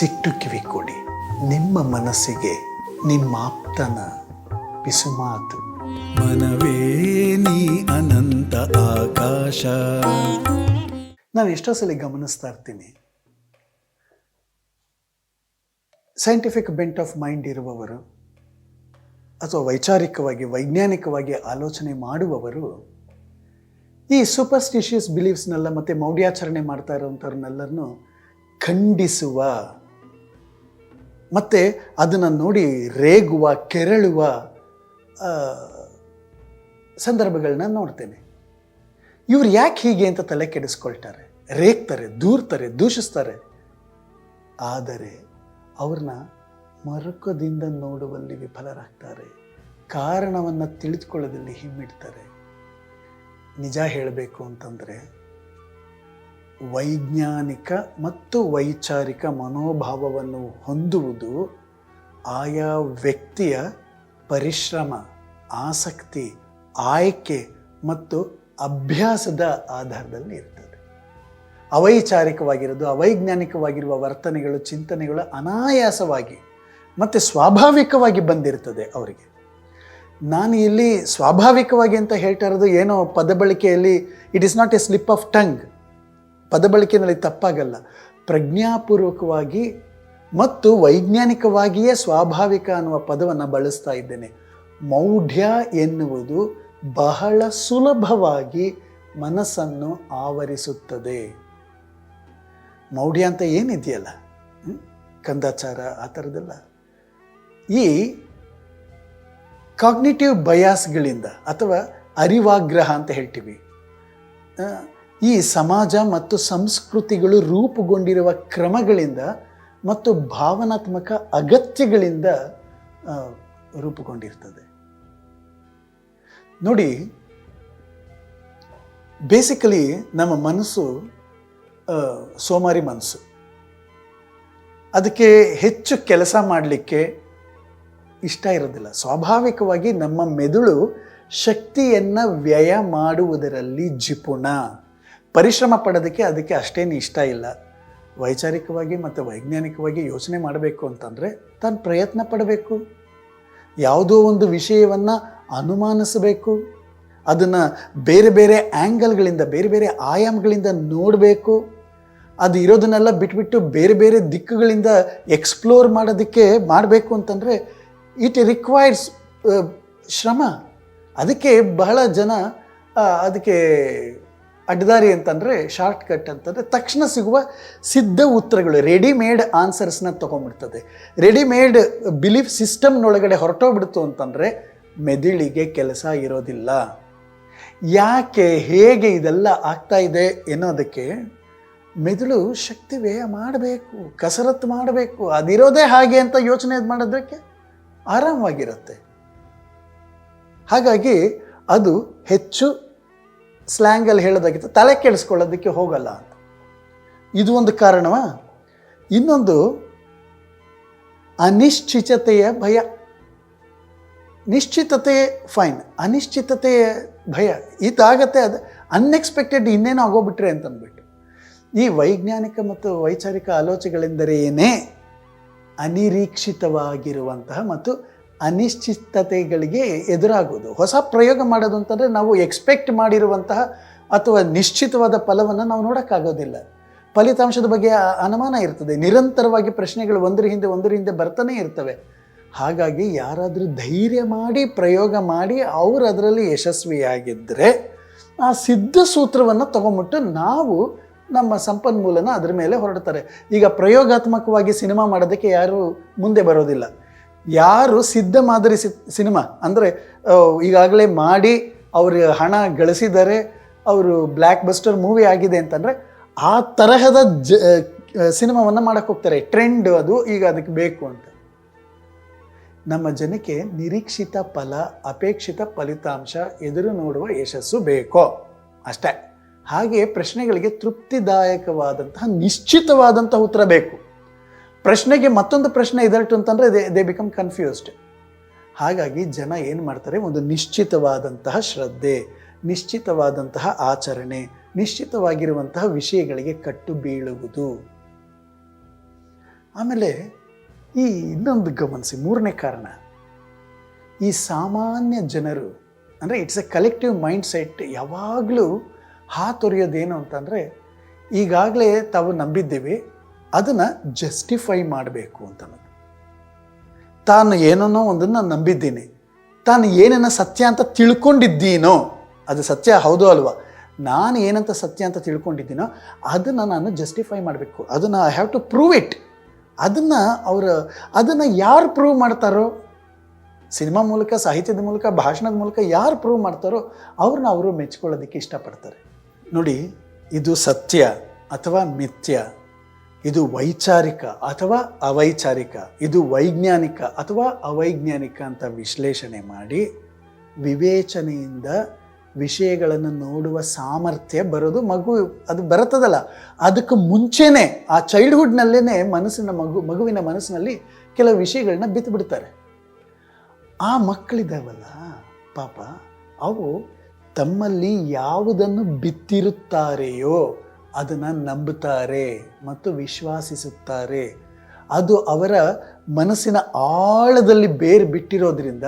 ಮನಸ್ಸಿಟ್ಟು ಕಿವಿ ಕೊಡಿ. ನಿಮ್ಮ ಮನಸ್ಸಿಗೆ ನಿಮ್ಮ ಆಪ್ತನ ಪಿಸುಮಾತು ಮನವೇ ನೀ ಅನಂತ ಆಕಾಶ. ನಾನು ಎಷ್ಟೋ ಸಲ ಗಮನಿಸ್ತಾ ಇರ್ತೀನಿ. ಸೈಂಟಿಫಿಕ್ ಬೆಂಟ್ ಆಫ್ ಮೈಂಡ್ ಇರುವವರು ಅಥವಾ ವೈಚಾರಿಕವಾಗಿ ವೈಜ್ಞಾನಿಕವಾಗಿ ಆಲೋಚನೆ ಮಾಡುವವರು ಈ ಸೂಪರ್ಸ್ಟಿಷಿಯಸ್ ಬಿಲೀವ್ಸ್ನೆಲ್ಲ ಮತ್ತು ಮೌಢ್ಯಾಚರಣೆ ಮಾಡ್ತಾ ಇರೋವಂಥವ್ರನ್ನೆಲ್ಲರನ್ನು ಖಂಡಿಸುವ ಮತ್ತು ಅದನ್ನು ನೋಡಿ ರೇಗುವ, ಕೆರಳುವ ಸಂದರ್ಭಗಳನ್ನ ನೋಡ್ತೇನೆ. ಇವ್ರು ಯಾಕೆ ಹೀಗೆ ಅಂತ ತಲೆ ಕೆಡಿಸ್ಕೊಳ್ತಾರೆ? ರೇಗ್ತಾರೆ, ದೂರ್ತಾರೆ, ದೂಷಿಸ್ತಾರೆ. ಆದರೆ ಅವ್ರನ್ನ ಮರುಕದಿಂದ ನೋಡುವಲ್ಲಿ ವಿಫಲರಾಗ್ತಾರೆ. ಕಾರಣವನ್ನು ತಿಳಿದುಕೊಳ್ಳೋದಲ್ಲಿ ಹಿಮ್ಮಿಡ್ತಾರೆ. ನಿಜ ಹೇಳಬೇಕು ಅಂತಂದರೆ ವೈಜ್ಞಾನಿಕ ಮತ್ತು ವೈಚಾರಿಕ ಮನೋಭಾವವನ್ನು ಹೊಂದುವುದು ಆಯಾ ವ್ಯಕ್ತಿಯ ಪರಿಶ್ರಮ, ಆಸಕ್ತಿ, ಆಯ್ಕೆ ಮತ್ತು ಅಭ್ಯಾಸದ ಆಧಾರದಲ್ಲಿ ಇರ್ತದೆ. ಅವೈಚಾರಿಕವಾಗಿರೋದು, ಅವೈಜ್ಞಾನಿಕವಾಗಿರುವ ವರ್ತನೆಗಳು, ಚಿಂತನೆಗಳು ಅನಾಯಾಸವಾಗಿ ಮತ್ತು ಸ್ವಾಭಾವಿಕವಾಗಿ ಬಂದಿರ್ತದೆ ಅವರಿಗೆ. ನಾನು ಇಲ್ಲಿ ಸ್ವಾಭಾವಿಕವಾಗಿ ಅಂತ ಹೇಳ್ತಾ ಇರೋದು ಏನೋ ಪದ ಬಳಕೆಯಲ್ಲಿ it is not a slip of tongue ಪದ ಬಳಕೆಯಲ್ಲಿ ತಪ್ಪಾಗಲ್ಲ. ಪ್ರಜ್ಞಾಪೂರ್ವಕವಾಗಿ ಮತ್ತು ವೈಜ್ಞಾನಿಕವಾಗಿಯೇ ಸ್ವಾಭಾವಿಕ ಅನ್ನುವ ಪದವನ್ನು ಬಳಸ್ತಾ ಇದ್ದೇನೆ. ಮೌಢ್ಯ ಎನ್ನುವುದು ಬಹಳ ಸುಲಭವಾಗಿ ಮನಸ್ಸನ್ನು ಆವರಿಸುತ್ತದೆ. ಮೌಢ್ಯ ಅಂತ ಏನಿದೆಯಲ್ಲ? ಕಂದಾಚಾರ ಆ ಥರದ್ದೆಲ್ಲ. ಈ ಕಾಗ್ನಿಟಿವ್ ಬಯಾಸ್ಗಳಿಂದ ಅಥವಾ ಅರಿವಾಗ್ರಹ ಅಂತ ಹೇಳ್ತೀವಿ. ಈ ಸಮಾಜ ಮತ್ತು ಸಂಸ್ಕೃತಿಗಳು ರೂಪುಗೊಂಡಿರುವ ಕ್ರಮಗಳಿಂದ ಮತ್ತು ಭಾವನಾತ್ಮಕ ಅಗತ್ಯಗಳಿಂದ ರೂಪುಗೊಂಡಿರ್ತದೆ. ನೋಡಿ ಬೇಸಿಕಲಿ ನಮ್ಮ ಮನಸ್ಸು ಸೋಮಾರಿ ಮನಸ್ಸು. ಅದಕ್ಕೆ ಹೆಚ್ಚು ಕೆಲಸ ಮಾಡಲಿಕ್ಕೆ ಇಷ್ಟ ಇರೋದಿಲ್ಲ. ಸ್ವಾಭಾವಿಕವಾಗಿ ನಮ್ಮ ಮೆದುಳು ಶಕ್ತಿಯನ್ನು ವ್ಯಯ ಮಾಡುವುದರಲ್ಲಿ ಜಿಪುಣ. ಪರಿಶ್ರಮ ಪಡೋದಕ್ಕೆ ಅದಕ್ಕೆ ಅಷ್ಟೇನು ಇಷ್ಟ ಇಲ್ಲ. ವೈಚಾರಿಕವಾಗಿ ಮತ್ತು ವೈಜ್ಞಾನಿಕವಾಗಿ ಯೋಚನೆ ಮಾಡಬೇಕು ಅಂತಂದರೆ ತಾನು ಪ್ರಯತ್ನ ಪಡಬೇಕು. ಯಾವುದೋ ಒಂದು ವಿಷಯವನ್ನು ಅನುಮಾನಿಸಬೇಕು. ಅದನ್ನು ಬೇರೆ ಬೇರೆ ಆ್ಯಂಗಲ್ಗಳಿಂದ ಬೇರೆ ಬೇರೆ ಆಯಾಮಗಳಿಂದ ನೋಡಬೇಕು. ಅದು ಇರೋದನ್ನೆಲ್ಲ ಬಿಟ್ಬಿಟ್ಟು ಬೇರೆ ಬೇರೆ ದಿಕ್ಕುಗಳಿಂದ ಎಕ್ಸ್ಪ್ಲೋರ್ ಮಾಡೋದಕ್ಕೆ ಮಾಡಬೇಕು ಅಂತಂದರೆ ಇಟ್ ರಿಕ್ವೈರ್ಸ್ ಶ್ರಮ. ಅದಕ್ಕೆ ಬಹಳ ಜನ ಅದಕ್ಕೆ ಅಡ್ಡದಾರಿ ಅಂತಂದರೆ ಶಾರ್ಟ್ ಕಟ್ ಅಂತಂದರೆ ತಕ್ಷಣ ಸಿಗುವ ಸಿದ್ಧ ಉತ್ತರಗಳು ರೆಡಿಮೇಡ್ ಆನ್ಸರ್ಸ್ನ ತೊಗೊಂಡ್ಬಿಡ್ತದೆ. ರೆಡಿಮೇಡ್ ಬಿಲೀಫ್ ಸಿಸ್ಟಮ್ನೊಳಗಡೆ ಹೊರಟೋಗ್ಬಿಡ್ತು ಅಂತಂದರೆ ಮೆದುಳಿಗೆ ಕೆಲಸ ಇರೋದಿಲ್ಲ. ಯಾಕೆ, ಹೇಗೆ ಇದೆಲ್ಲ ಆಗ್ತಾ ಇದೆ ಎನ್ನೋದಕ್ಕೆ ಮೆದುಳು ಶಕ್ತಿ ವ್ಯಯ ಮಾಡಬೇಕು, ಕಸರತ್ತು ಮಾಡಬೇಕು, ಅದಿರೋದೇ ಹಾಗೆ ಅಂತ ಯೋಚನೆ ಮಾಡೋದಕ್ಕೆ ಆರಾಮವಾಗಿರುತ್ತೆ. ಹಾಗಾಗಿ ಅದು ಹೆಚ್ಚು ಸ್ಲ್ಯಾಂಗಲ್ಲಿ ಹೇಳೋದಾಗಿತ್ತು, ತಲೆ ಕೆಡಿಸ್ಕೊಳ್ಳೋದಕ್ಕೆ ಹೋಗಲ್ಲ ಅಂತ. ಇದು ಒಂದು ಕಾರಣವ. ಇನ್ನೊಂದು, ಅನಿಶ್ಚಿತತೆಯ ಭಯ. ನಿಶ್ಚಿತತೆ ಫೈನ್ ಅನಿಶ್ಚಿತತೆಯ ಭಯ. ಇದಾಗತ್ತೆ ಅದು. ಅನ್ಎಕ್ಸ್ಪೆಕ್ಟೆಡ್ ಇನ್ನೇನೋ ಆಗೋಗ್ಬಿಟ್ರೆ ಅಂತಂದ್ಬಿಟ್ಟು. ಈ ವೈಜ್ಞಾನಿಕ ಮತ್ತು ವೈಚಾರಿಕ ಆಲೋಚನೆಗಳೆಂದರೇನೇ ಅನಿರೀಕ್ಷಿತವಾಗಿರುವಂತಹ ಮತ್ತು ಅನಿಶ್ಚಿತತೆಗಳಿಗೆ ಎದುರಾಗೋದು ಹೊಸ ಪ್ರಯೋಗ ಮಾಡೋದು ಅಂತಂದರೆ ನಾವು ಎಕ್ಸ್ಪೆಕ್ಟ್ ಮಾಡಿರುವಂತಹ ಅಥವಾ ನಿಶ್ಚಿತವಾದ ಫಲವನ್ನು ನಾವು ನೋಡೋಕ್ಕಾಗೋದಿಲ್ಲ. ಫಲಿತಾಂಶದ ಬಗ್ಗೆ ಅನುಮಾನ ಇರ್ತದೆ. ನಿರಂತರವಾಗಿ ಪ್ರಶ್ನೆಗಳು ಒಂದರ ಹಿಂದೆ ಒಂದರ ಹಿಂದೆ ಬರ್ತಾನೆ ಇರ್ತವೆ. ಹಾಗಾಗಿ ಯಾರಾದರೂ ಧೈರ್ಯ ಮಾಡಿ, ಪ್ರಯೋಗ ಮಾಡಿ ಅವರು ಅದರಲ್ಲಿ ಯಶಸ್ವಿಯಾಗಿದ್ದರೆ ಆ ಸಿದ್ಧ ಸೂತ್ರವನ್ನು ತಗೊಂಬಿಟ್ಟು ನಾವು ನಮ್ಮ ಸಂಪನ್ಮೂಲನ ಅದರ ಮೇಲೆ ಹೊರಡ್ತಾರೆ. ಈಗ ಪ್ರಯೋಗಾತ್ಮಕವಾಗಿ ಸಿನಿಮಾ ಮಾಡೋದಕ್ಕೆ ಯಾರೂ ಮುಂದೆ ಬರೋದಿಲ್ಲ. ಯಾರು ಸಿದ್ಧ ಮಾದರಿ ಸಿನಿಮಾ? ಅಂದರೆ ಈಗಾಗಲೇ ಮಾಡಿ ಅವರು ಹಣ ಗಳಿಸಿದರೆ ಅವರು ಬ್ಲ್ಯಾಕ್ ಬಸ್ಟರ್ ಮೂವಿ ಆಗಿದೆ ಅಂತಂದರೆ ಆ ತರಹದ ಜ ಸಿನಿಮಾವನ್ನು ಮಾಡೋಕ್ಕೆ ಹೋಗ್ತಾರೆ. ಟ್ರೆಂಡ್ ಅದು, ಈಗ ಅದಕ್ಕೆ ಬೇಕು ಅಂತ. ನಮ್ಮ ಜನಕ್ಕೆ ನಿರೀಕ್ಷಿತ ಫಲ, ಅಪೇಕ್ಷಿತ ಫಲಿತಾಂಶ ಎದುರು ನೋಡುವ ಯಶಸ್ಸು ಬೇಕೋ? ಅಷ್ಟೇ. ಹಾಗೆ ಪ್ರಶ್ನೆಗಳಿಗೆ ತೃಪ್ತಿದಾಯಕವಾದಂತಹ, ನಿಶ್ಚಿತವಾದಂತಹ ಉತ್ತರ ಬೇಕು. ಪ್ರಶ್ನೆಗೆ ಮತ್ತೊಂದು ಪ್ರಶ್ನೆ ಇದರಟ್ಟು ಅಂತಂದರೆ ದೇ ದೇ ಬಿಕಮ್ ಕನ್ಫ್ಯೂಸ್ಡ್ ಹಾಗಾಗಿ ಜನ ಏನು ಮಾಡ್ತಾರೆ? ಒಂದು ನಿಶ್ಚಿತವಾದಂತಹ ಶ್ರದ್ಧೆ, ನಿಶ್ಚಿತವಾದಂತಹ ಆಚರಣೆ, ನಿಶ್ಚಿತವಾಗಿರುವಂತಹ ವಿಷಯಗಳಿಗೆ ಕಟ್ಟು ಬೀಳುವುದು. ಆಮೇಲೆ ಈ ಇನ್ನೊಂದು ಗಮನಿಸಿ, ಮೂರನೇ ಕಾರಣ. ಈ ಸಾಮಾನ್ಯ ಜನರು, ಅಂದರೆ it's a collective mind set ಯಾವಾಗಲೂ ಹಾತೊರೆಯೋದೇನು ಅಂತಂದರೆ, ಈಗಾಗಲೇ ತಾವು ನಂಬಿದ್ದೀವಿ ಅದನ್ನು ಜಸ್ಟಿಫೈ ಮಾಡಬೇಕು ಅಂತ ತಾನು ಏನನ್ನೋ ಒಂದನ್ನು ನಂಬಿದ್ದೀನಿ. ತಾನು ಏನನ್ನ ಸತ್ಯ ಅಂತ ತಿಳ್ಕೊಂಡಿದ್ದೀನೋ, ಅದು ಸತ್ಯ ಹೌದು ಅಲ್ವಾ? ನಾನು ಏನಂತ ಸತ್ಯ ಅಂತ ತಿಳ್ಕೊಂಡಿದ್ದೀನೋ, ಅದನ್ನು ನಾನು ಜಸ್ಟಿಫೈ ಮಾಡಬೇಕು. ಅದನ್ನು I have to prove it ಅದನ್ನು ಅವರ, ಅದನ್ನು ಯಾರು ಪ್ರೂವ್ ಮಾಡ್ತಾರೋ? ಸಿನಿಮಾ ಮೂಲಕ, ಸಾಹಿತ್ಯದ ಮೂಲಕ, ಭಾಷಣದ ಮೂಲಕ ಯಾರು ಪ್ರೂವ್ ಮಾಡ್ತಾರೋ ಅವ್ರನ್ನ ಅವರು ಮೆಚ್ಕೊಳ್ಳೋದಕ್ಕೆ ಇಷ್ಟಪಡ್ತಾರೆ. ನೋಡಿ, ಇದು ಸತ್ಯ ಅಥವಾ ಮಿಥ್ಯ? ಇದು ವೈಚಾರಿಕ ಅಥವಾ ಅವೈಚಾರಿಕ? ಇದು ವೈಜ್ಞಾನಿಕ ಅಥವಾ ಅವೈಜ್ಞಾನಿಕ ಅಂತ ವಿಶ್ಲೇಷಣೆ ಮಾಡಿ ವಿವೇಚನೆಯಿಂದ ವಿಷಯಗಳನ್ನು ನೋಡುವ ಸಾಮರ್ಥ್ಯ ಬರೋದು ಮಗು, ಅದು ಬರುತ್ತದಲ್ಲ. ಅದಕ್ಕೆ ಮುಂಚೆನೇ, ಆ ಚೈಲ್ಡ್ಹುಡ್ನಲ್ಲೇ ಮನಸ್ಸಿನ ಮಗು, ಮಗುವಿನ ಮನಸ್ಸಿನಲ್ಲಿ ಕೆಲವು ವಿಷಯಗಳನ್ನ ಬಿತ್ತು ಬಿಡ್ತಾರೆ ಆ ಮಕ್ಕಳಿದ್ದಾವಲ್ಲ ಪಾಪ, ಅವು ತಮ್ಮಲ್ಲಿ ಯಾವುದನ್ನು ಬಿತ್ತಿರುತ್ತಾರೆಯೋ ಅದನ್ನು ನಂಬುತ್ತಾರೆ ಮತ್ತು ವಿಶ್ವಾಸಿಸುತ್ತಾರೆ. ಅದು ಅವರ ಮನಸ್ಸಿನ ಆಳದಲ್ಲಿ ಬೇರು ಬಿಟ್ಟಿರೋದ್ರಿಂದ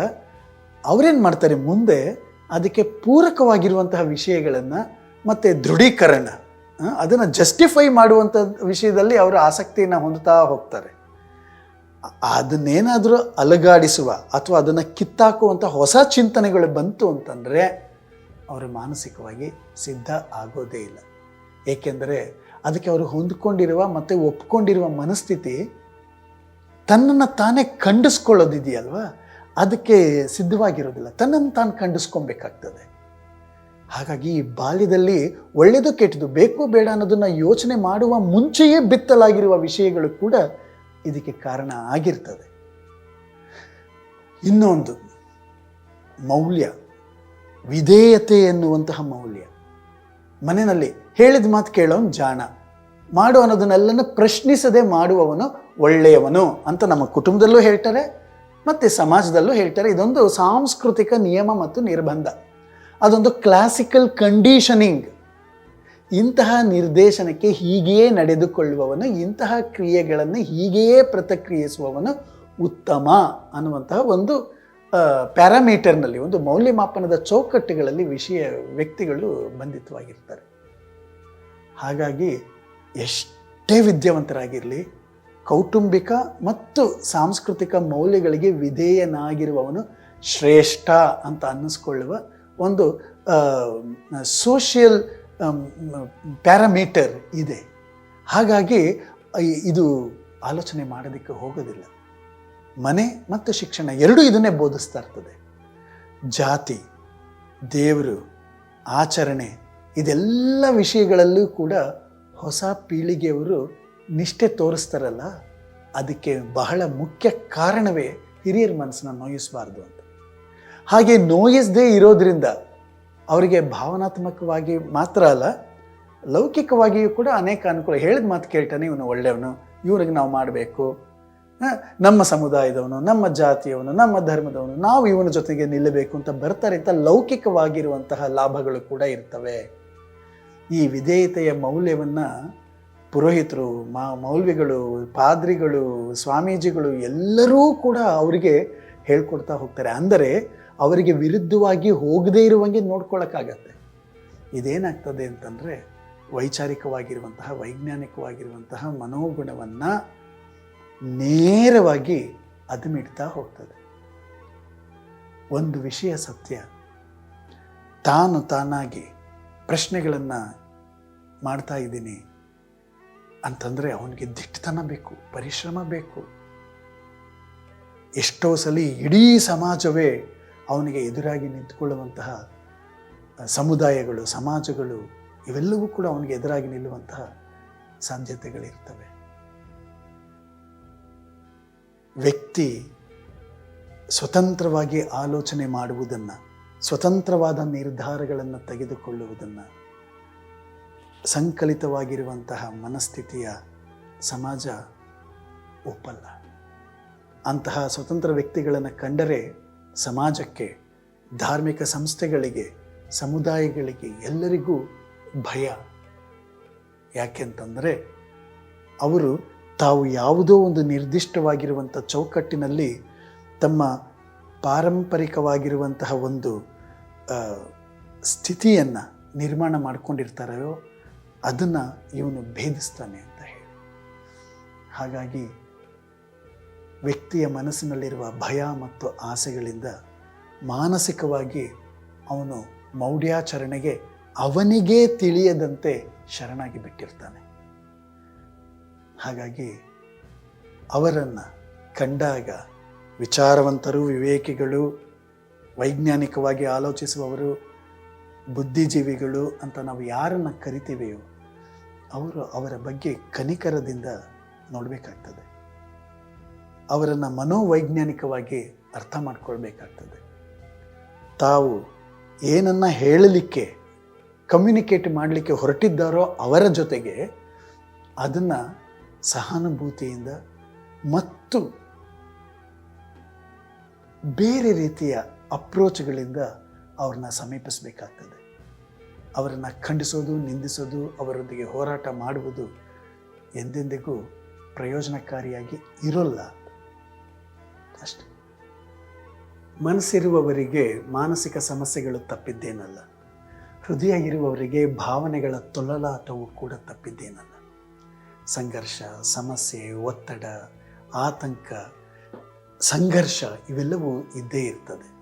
ಅವರೇನು ಮಾಡ್ತಾರೆ ಮುಂದೆ ಅದಕ್ಕೆ ಪೂರಕವಾಗಿರುವಂತಹ ವಿಷಯಗಳನ್ನು ಮತ್ತು ದೃಢೀಕರಣ ಅದನ್ನು ಜಸ್ಟಿಫೈ ಮಾಡುವಂಥ ವಿಷಯದಲ್ಲಿ ಅವರು ಆಸಕ್ತಿಯನ್ನು ಹೊಂದುತ್ತಾ ಹೋಗ್ತಾರೆ. ಅದನ್ನೇನಾದರೂ ಅಲಗಾಡಿಸುವ ಅಥವಾ ಅದನ್ನು ಕಿತ್ತಾಕುವಂಥ ಹೊಸ ಚಿಂತನೆಗಳು ಬಂತು ಅಂತಂದರೆ ಅವರು ಮಾನಸಿಕವಾಗಿ ಸಿದ್ಧ ಆಗೋದೇ ಇಲ್ಲ. ಏಕೆಂದರೆ ಅದಕ್ಕೆ ಅವರು ಹೊಂದ್ಕೊಂಡಿರುವ ಮತ್ತು ಒಪ್ಕೊಂಡಿರುವ ಮನಸ್ಥಿತಿ ತನ್ನನ್ನು ತಾನೇ ಖಂಡಿಸ್ಕೊಳ್ಳೋದಿದೆಯಲ್ವ? ಅದಕ್ಕೆ ಸಿದ್ಧವಾಗಿರೋದಿಲ್ಲ. ತನ್ನನ್ನು ತಾನು ಖಂಡಿಸ್ಕೊಬೇಕಾಗ್ತದೆ ಹಾಗಾಗಿ ಈ ಬಾಲ್ಯದಲ್ಲಿ ಒಳ್ಳೆಯದು ಕೆಟ್ಟದು ಬೇಕು ಬೇಡ ಅನ್ನೋದನ್ನು ಯೋಚನೆ ಮಾಡುವ ಮುಂಚೆಯೇ ಬಿತ್ತಲಾಗಿರುವ ವಿಷಯಗಳು ಕೂಡ ಇದಕ್ಕೆ ಕಾರಣ ಆಗಿರ್ತದೆ. ಇನ್ನೊಂದು, ಮೌಲ್ಯ. ವಿಧೇಯತೆ ಎನ್ನುವಂತಹ ಮೌಲ್ಯ. ಮನೆಯಲ್ಲಿ ಹೇಳಿದ ಮಾತು ಕೇಳೋನು ಜಾಣ. ಮಾಡು ಅನ್ನೋದನ್ನೆಲ್ಲನೂ ಪ್ರಶ್ನಿಸದೆ ಮಾಡುವವನು ಒಳ್ಳೆಯವನು ಅಂತ ನಮ್ಮ ಕುಟುಂಬದಲ್ಲೂ ಹೇಳ್ತಾರೆ, ಮತ್ತು ಸಮಾಜದಲ್ಲೂ ಹೇಳ್ತಾರೆ. ಇದೊಂದು ಸಾಂಸ್ಕೃತಿಕ ನಿಯಮ ಮತ್ತು ನಿರ್ಬಂಧ. ಅದೊಂದು ಕ್ಲಾಸಿಕಲ್ ಕಂಡೀಷನಿಂಗ್ ಇಂತಹ ನಿರ್ದೇಶನಕ್ಕೆ ಹೀಗೆಯೇ ನಡೆದುಕೊಳ್ಳುವವನು, ಇಂತಹ ಕ್ರಿಯೆಗಳನ್ನು ಹೀಗೆಯೇ ಪ್ರತಿಕ್ರಿಯಿಸುವವನು ಉತ್ತಮ ಅನ್ನುವಂತಹ ಒಂದು ಪ್ಯಾರಾಮೀಟರ್ನಲ್ಲಿ ಒಂದು ಮೌಲ್ಯಮಾಪನದ ಚೌಕಟ್ಟುಗಳಲ್ಲಿ ವಿಷಯ ವ್ಯಕ್ತಿಗಳು ಬಂಧಿತವಾಗಿರ್ತಾರೆ. ಹಾಗಾಗಿ ಎಷ್ಟೇ ವಿದ್ಯಾವಂತರಾಗಿರಲಿ, ಕೌಟುಂಬಿಕ ಮತ್ತು ಸಾಂಸ್ಕೃತಿಕ ಮೌಲ್ಯಗಳಿಗೆ ವಿಧೇಯನಾಗಿರುವವನು ಶ್ರೇಷ್ಠ ಅಂತ ಅನ್ನಿಸ್ಕೊಳ್ಳುವ ಒಂದು ಸೋಷಿಯಲ್ ಪ್ಯಾರಾಮೀಟರ್ ಇದೆ. ಹಾಗಾಗಿ ಇದು ಆಲೋಚನೆ ಮಾಡೋದಕ್ಕೆ ಹೋಗೋದಿಲ್ಲ. ಮನೆ ಮತ್ತು ಶಿಕ್ಷಣ ಎರಡೂ ಇದನ್ನೇ ಬೋಧಿಸ್ತಾ ಇರ್ತದೆ. ಜಾತಿ, ದೇವರು, ಆಚರಣೆ ಇದೆಲ್ಲ ವಿಷಯಗಳಲ್ಲೂ ಕೂಡ ಹೊಸ ಪೀಳಿಗೆಯವರು ನಿಷ್ಠೆ ತೋರಿಸ್ತಾರಲ್ಲ, ಅದಕ್ಕೆ ಬಹಳ ಮುಖ್ಯ ಕಾರಣವೇ ಹಿರಿಯರ ಮನಸ್ಸನ್ನ ನೋಯಿಸಬಾರ್ದು ಅಂತ. ಹಾಗೆ ನೋಯಿಸದೇ ಇರೋದ್ರಿಂದ ಅವರಿಗೆ ಭಾವನಾತ್ಮಕವಾಗಿ ಮಾತ್ರ ಅಲ್ಲ, ಲೌಕಿಕವಾಗಿಯೂ ಕೂಡ ಅನೇಕ ಅನುಕೂಲ. ಹೇಳಿದ ಮಾತು ಕೇಳ್ತಾನೆ, ಇವನು ಒಳ್ಳೆಯವನು, ಇವ್ರಿಗೆ ನಾವು ಮಾಡಬೇಕು. ನಮ್ಮ ಸಮುದಾಯದವನು, ನಮ್ಮ ಜಾತಿಯವನು, ನಮ್ಮ ಧರ್ಮದವನು, ನಾವು ಇವನ ಜೊತೆಗೆ ನಿಲ್ಲಬೇಕು ಅಂತ ಬರ್ತಾರೆ ಅಂತ ಲೌಕಿಕವಾಗಿರುವಂತಹ ಲಾಭಗಳು ಕೂಡ ಇರ್ತವೆ. ಈ ವಿಧೇಯತೆಯ ಮೌಲ್ಯವನ್ನು ಪುರೋಹಿತರು, ಮಾ, ಮೌಲ್ವಿಗಳು, ಪಾದ್ರಿಗಳು, ಸ್ವಾಮೀಜಿಗಳು ಎಲ್ಲರೂ ಕೂಡ ಅವರಿಗೆ ಹೇಳ್ಕೊಡ್ತಾ ಹೋಗ್ತಾರೆ. ಅಂದರೆ ಅವರಿಗೆ ವಿರುದ್ಧವಾಗಿ ಹೋಗದೇ ಇರುವಂಗೆ ನೋಡ್ಕೊಳ್ಳೋಕ್ಕಾಗತ್ತೆ ಇದೇನಾಗ್ತದೆ ಅಂತಂದರೆ ವೈಚಾರಿಕವಾಗಿರುವಂತಹ, ವೈಜ್ಞಾನಿಕವಾಗಿರುವಂತಹ ಮನೋಗುಣವನ್ನು ನೇರವಾಗಿ ಅದುಮಿಡ್ತಾ ಹೋಗ್ತದೆ. ಒಂದು ವಿಷಯ ಸತ್ಯ. ತಾನು ತಾನಾಗಿ ಪ್ರಶ್ನೆಗಳನ್ನು ಮಾಡ್ತಾ ಇದ್ದೀನಿ ಅಂತಂದರೆ ಅವನಿಗೆ ದಿಟ್ಟತನ ಬೇಕು, ಪರಿಶ್ರಮ ಬೇಕು. ಎಷ್ಟೋ ಸಲ ಇಡೀ ಸಮಾಜವೇ ಅವನಿಗೆ ಎದುರಾಗಿ ನಿಂತುಕೊಳ್ಳುವಂತಹ ಸಮುದಾಯಗಳು, ಸಮಾಜಗಳು ಇವೆಲ್ಲವೂ ಕೂಡ ಅವನಿಗೆ ಎದುರಾಗಿ ನಿಲ್ಲುವಂತಹ ಸಾಧ್ಯತೆಗಳಿರ್ತವೆ. ವ್ಯಕ್ತಿ ಸ್ವತಂತ್ರವಾಗಿ ಆಲೋಚನೆ ಮಾಡುವುದನ್ನು, ಸ್ವತಂತ್ರವಾದ ನಿರ್ಧಾರಗಳನ್ನು ತೆಗೆದುಕೊಳ್ಳುವುದನ್ನು ಸಂಕಲಿತವಾಗಿರುವಂತಹ ಮನಸ್ಥಿತಿಯ ಸಮಾಜ ಒಪ್ಪಲ್ಲ. ಅಂತಹ ಸ್ವತಂತ್ರ ವ್ಯಕ್ತಿಗಳನ್ನು ಕಂಡರೆ ಸಮಾಜಕ್ಕೆ, ಧಾರ್ಮಿಕ ಸಂಸ್ಥೆಗಳಿಗೆ, ಸಮುದಾಯಗಳಿಗೆ ಎಲ್ಲರಿಗೂ ಭಯ. ಯಾಕೆಂತಂದರೆ ಅವರು ತಾವು ಯಾವುದೋ ಒಂದು ನಿರ್ದಿಷ್ಟವಾಗಿರುವಂಥ ಚೌಕಟ್ಟಿನಲ್ಲಿ ತಮ್ಮ ಪಾರಂಪರಿಕವಾಗಿರುವಂತಹ ಒಂದು ಸ್ಥಿತಿಯನ್ನು ನಿರ್ಮಾಣ ಮಾಡ್ಕೊಂಡಿರ್ತಾರೋ ಅದನ್ನು ಇವನು ಭೇದಿಸ್ತಾನೆ ಅಂತ ಹೇಳಿ. ಹಾಗಾಗಿ ವ್ಯಕ್ತಿಯ ಮನಸ್ಸಿನಲ್ಲಿರುವ ಭಯ ಮತ್ತು ಆಸೆಗಳಿಂದ ಮಾನಸಿಕವಾಗಿ ಅವನು ಮೌಢ್ಯಾಚರಣೆಗೆ ಅವನಿಗೇ ತಿಳಿಯದಂತೆ ಶರಣಾಗಿ ಬಿಟ್ಟಿರ್ತಾನೆ. ಹಾಗಾಗಿ ಅವರನ್ನು ಕಂಡಾಗ ವಿಚಾರವಂತರು, ವಿವೇಕಿಗಳು, ವೈಜ್ಞಾನಿಕವಾಗಿ ಆಲೋಚಿಸುವವರು, ಬುದ್ಧಿಜೀವಿಗಳು ಅಂತ ನಾವು ಯಾರನ್ನು ಕರಿತೀವೆಯೋ ಅವರು ಅವರ ಬಗ್ಗೆ ಕನಿಕರದಿಂದ ನೋಡಬೇಕಾಗ್ತದೆ. ಅವರನ್ನು ಮನೋವೈಜ್ಞಾನಿಕವಾಗಿ ಅರ್ಥ ಮಾಡ್ಕೊಳ್ಬೇಕಾಗ್ತದೆ. ತಾವು ಏನನ್ನು ಹೇಳಲಿಕ್ಕೆ ಕಮ್ಯುನಿಕೇಟ್ ಮಾಡಲಿಕ್ಕೆ ಹೊರಟಿದ್ದಾರೋ ಅವರ ಜೊತೆಗೆ ಅದನ್ನು ಸಹಾನುಭೂತಿಯಿಂದ ಮತ್ತು ಬೇರೆ ರೀತಿಯ ಅಪ್ರೋಚ್ಗಳಿಂದ ಅವ್ರನ್ನ ಸಮೀಪಿಸಬೇಕಾಗ್ತದೆ. ಅವರನ್ನು ಖಂಡಿಸೋದು, ನಿಂದಿಸೋದು, ಅವರೊಂದಿಗೆ ಹೋರಾಟ ಮಾಡುವುದು ಎಂದೆಂದಿಗೂ ಪ್ರಯೋಜನಕಾರಿಯಾಗಿ ಇರೋಲ್ಲ. ಅಷ್ಟೆ. ಮನಸ್ಸಿರುವವರಿಗೆ ಮಾನಸಿಕ ಸಮಸ್ಯೆಗಳು ತಪ್ಪಿದ್ದೇನಲ್ಲ. ಹೃದಯ ಇರುವವರಿಗೆ ಭಾವನೆಗಳ ತೊಳಲಾಟವು ಕೂಡ ತಪ್ಪಿದ್ದೇನಲ್ಲ. ಸಂಘರ್ಷ, ಸಮಸ್ಯೆ, ಒತ್ತಡ, ಆತಂಕ, ಸಂಘರ್ಷ ಇವೆಲ್ಲವೂ ಇದ್ದೇ ಇರ್ತದೆ.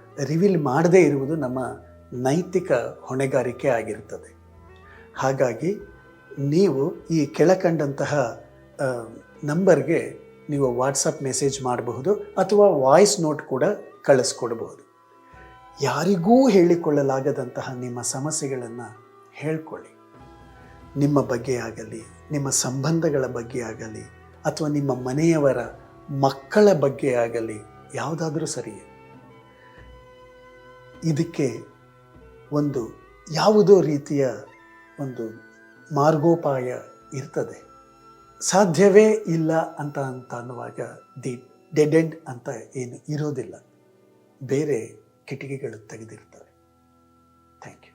ರಿವೀಲ್ ಮಾಡದೇ ಇರುವುದು ನಮ್ಮ ನೈತಿಕ ಹೊಣೆಗಾರಿಕೆ ಆಗಿರುತ್ತದೆ. ಹಾಗಾಗಿ ನೀವು ಈ ಕೆಳಕಂಡಂತಹ ನಂಬರ್ಗೆ ನೀವು ವಾಟ್ಸಪ್ ಮೆಸೇಜ್ ಮಾಡಬಹುದು ಅಥವಾ ವಾಯ್ಸ್ ನೋಟ್ ಕೂಡ ಕಳಿಸ್ಕೊಡ್ಬಹುದು. ಯಾರಿಗೂ ಹೇಳಿಕೊಳ್ಳಲಾಗದಂತಹ ನಿಮ್ಮ ಸಮಸ್ಯೆಗಳನ್ನು ಹೇಳ್ಕೊಳ್ಳಿ. ನಿಮ್ಮ ಬಗ್ಗೆ ಆಗಲಿ, ನಿಮ್ಮ ಸಂಬಂಧಗಳ ಬಗ್ಗೆ ಆಗಲಿ, ಅಥವಾ ನಿಮ್ಮ ಮನೆಯವರ ಮಕ್ಕಳ ಬಗ್ಗೆ ಆಗಲಿ, ಯಾವುದಾದ್ರೂ ಸರಿಯೇ. ಇದಕ್ಕೆ ಒಂದು ಯಾವುದೋ ರೀತಿಯ ಒಂದು ಮಾರ್ಗೋಪಾಯ ಇರ್ತದೆ. ಸಾಧ್ಯವೇ ಇಲ್ಲ ಅಂತ ಅಂತ ಅನ್ನುವಾಗ ದಿ ಡೆಡ್ ಎಂಡ್ ಅಂತ ಏನು ಇರೋದಿಲ್ಲ. ಬೇರೆ ಕಿಟಕಿಗಳು ತೆಗೆದಿರ್ತವೆ ಥ್ಯಾಂಕ್ ಯು.